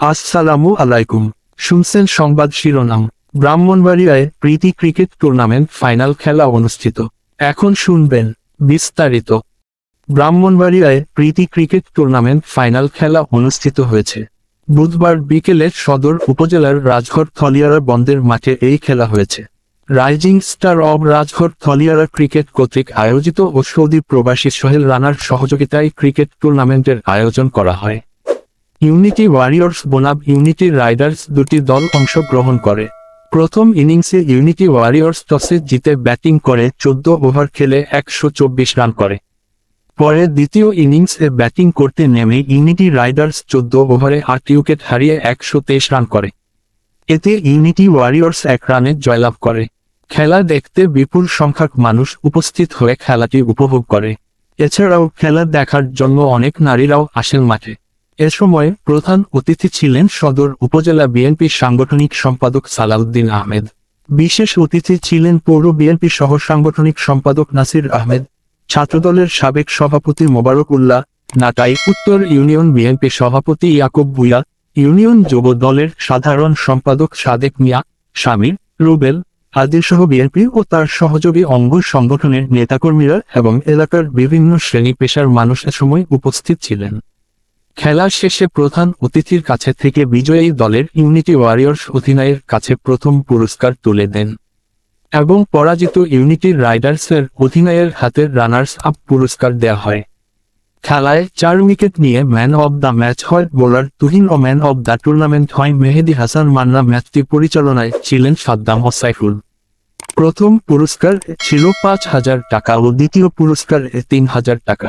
আসসালামু আলাইকুম। শুনছেন সংবাদ শিরোনাম। ব্রাহ্মণবাড়িয়ায় প্রীতি ক্রিকেট টুর্নামেন্ট ফাইনাল খেলা অনুষ্ঠিত। এখন শুনবেন বিস্তারিত। ব্রাহ্মণবাড়িয়ায় প্রীতি ক্রিকেট টুর্নামেন্ট ফাইনাল খেলা অনুষ্ঠিত হয়েছে। বুধবার বিকেলে সদর উপজেলার রাজঘর থলিয়ারা বন্দের মাঠে এই খেলা হয়েছে। Rising star of Rajghar Thaliara cricket কর্তৃক আয়োজিত ও সৌদি প্রবাসী সোহেল রানার সহযোগিতায় ক্রিকেট টুর্নামেন্টের আয়োজন করা হয়। ইউনিটি ওয়ারিয়র্স বনাম ইউনিটি রাইডার্স দুটি দল অংশগ্রহণ করে। প্রথম ইনিংসে ইউনিটি ওয়ারিয়র্স টসে জিতে ব্যাটিং করে চোদ্দ ওভার খেলে একশো চব্বিশ রান করে। পরে দ্বিতীয় ইনিংসে ব্যাটিং করতে নেমে ইউনিটি রাইডার্স চোদ্দ ওভারে আট উইকেট হারিয়ে একশো তেইশ রান করে। এতে ইউনিটি ওয়ারিয়র্স এক রানে জয়লাভ করে। খেলা দেখতে বিপুল সংখ্যক মানুষ উপস্থিত হয়ে খেলাটি উপভোগ করে। এছাড়াও খেলা দেখার জন্য অনেক নারীরাও আসেন মাঠে। এ সময় প্রধান অতিথি ছিলেন সদর উপজেলা বিএনপি সাংগঠনিক সম্পাদক সালাউদ্দিন আহমেদ। বিশেষ অতিথি ছিলেন পৌর বিএনপি সহ সাংগঠনিক সম্পাদক নাসির আহমেদ, ছাত্রদলের সাবেক সভাপতি মোবারক উল্লাহ নাটাই, উত্তর ইউনিয়ন বিএনপি সভাপতি ইয়াকুব ভুইয়া, ইউনিয়ন যুব দলের সাধারণ সম্পাদক সাদেক মিয়া শামীর রুবেল আদিসহ বিএনপি ও তার সহযোগী অঙ্গ সংগঠনের নেতাকর্মীরা এবং এলাকার বিভিন্ন শ্রেণি পেশার মানুষ সময় উপস্থিত ছিলেন। খেলা শেষে প্রধান অতিথির কাছে থেকে বিজয়ী দলের ইউনিটি ওয়ারিয়র্স অধিনায়ের কাছে প্রথম পুরস্কার তুলে দেন এবং পরাজিত ইউনিটি রাইডার্সের অধিনায়ের হাতে রানার্স আপ পুরস্কার দেয়া হয়। খেলায় চার উইকেট নিয়ে ম্যান অব দ্য ম্যাচ হয় বোলার তুহিন ও ম্যান অব দ্য টুর্নামেন্ট হয় মেহেদি হাসান। মান্না ম্যাচটি পরিচালনায় ছিলেন সাদ্দাম সাইফুল প্রথম পুরস্কার ছিল পাঁচ হাজার টাকা ও দ্বিতীয় পুরস্কার তিন হাজার টাকা।